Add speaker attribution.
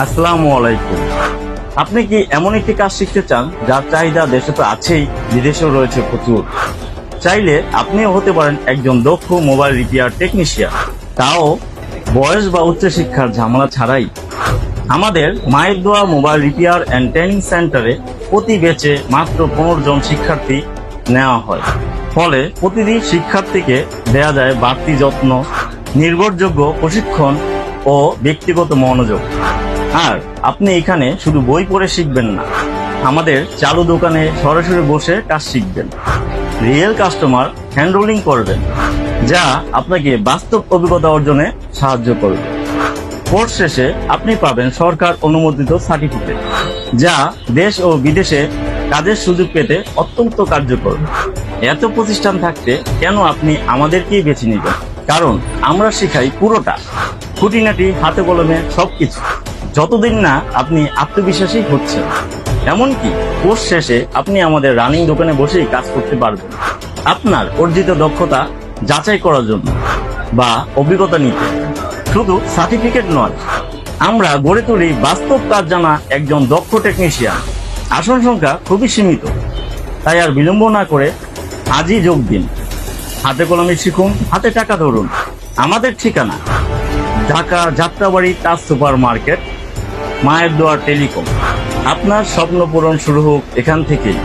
Speaker 1: আসসালামু আলাইকুম। আপনি কি এমন একটি কাজ শিখতে চান, যার চাহিদা দেশে তো আছেই, বিদেশেও রয়েছে প্রচুর? চাইলে আপনিও হতে পারেন একজন দক্ষ মোবাইল রিপেয়ার টেকনিশিয়ান। তাও বয়স বা উচ্চশিক্ষার ঝামেলা ছাড়াই। আমাদের মায়ের দোয়া মোবাইল রিপেয়ার অ্যান্ড ট্রেনিং সেন্টারে প্রতি বেচে মাত্র পনেরো জন শিক্ষার্থী নেওয়া হয়। ফলে প্রতিদিন শিক্ষার্থীকে দেয়া যায় বাড়তি যত্ন, নির্ভরযোগ্য প্রশিক্ষণ ও ব্যক্তিগত মনোযোগ। আর আপনি এখানে শুধু বই পড়ে শিখবেন না, আমাদের চালু দোকানে সরাসরি বসে কাজ শিখবেন রিয়েল কাস্টমার হ্যান্ডলিং করবেন, যা আপনাকে বাস্তব অভিজ্ঞতা অর্জনে সাহায্য করবে। কোর্স শেষে আপনি পাবেন সরকার অনুমোদিত সার্টিফিকেট যা দেশ ও বিদেশে কাজের সুযোগ পেতে অত্যন্ত কার্যকর। এত প্রতিষ্ঠান থাকতে কেন আপনি আমাদেরকেই বেছে নেবেন? কারণ আমরা শেখাই পুরোটা, খুঁটিনাটি, হাতে কলমে সবকিছু। যতদিন না আপনি আত্মবিশ্বাসী হচ্ছেন, এমনকি কোর্স শেষে আপনি আমাদের রানিং দোকানে বসেই কাজ করতে পারবেন। আপনার অর্জিত দক্ষতা যাচাই করার জন্য বা অভিজ্ঞতা নিতে। শুধু সার্টিফিকেট নয়, আমরা গড়ে তুলি বাস্তব কাজ জানা একজন দক্ষ টেকনিশিয়ান আসন সংখ্যা খুবই সীমিত, তাই আর বিলম্ব না করে আজই যোগ দিন। হাতে কলমে শিখুন, হাতে টাকা ধরুন। আমাদের ঠিকানা ঢাকা যাত্রাবাড়ি তাজ সুপার মার্কেট মায়ের দোয়ার টেলিকম। আপনার স্বপ্ন পূরণ শুরু হোক এখান থেকেই।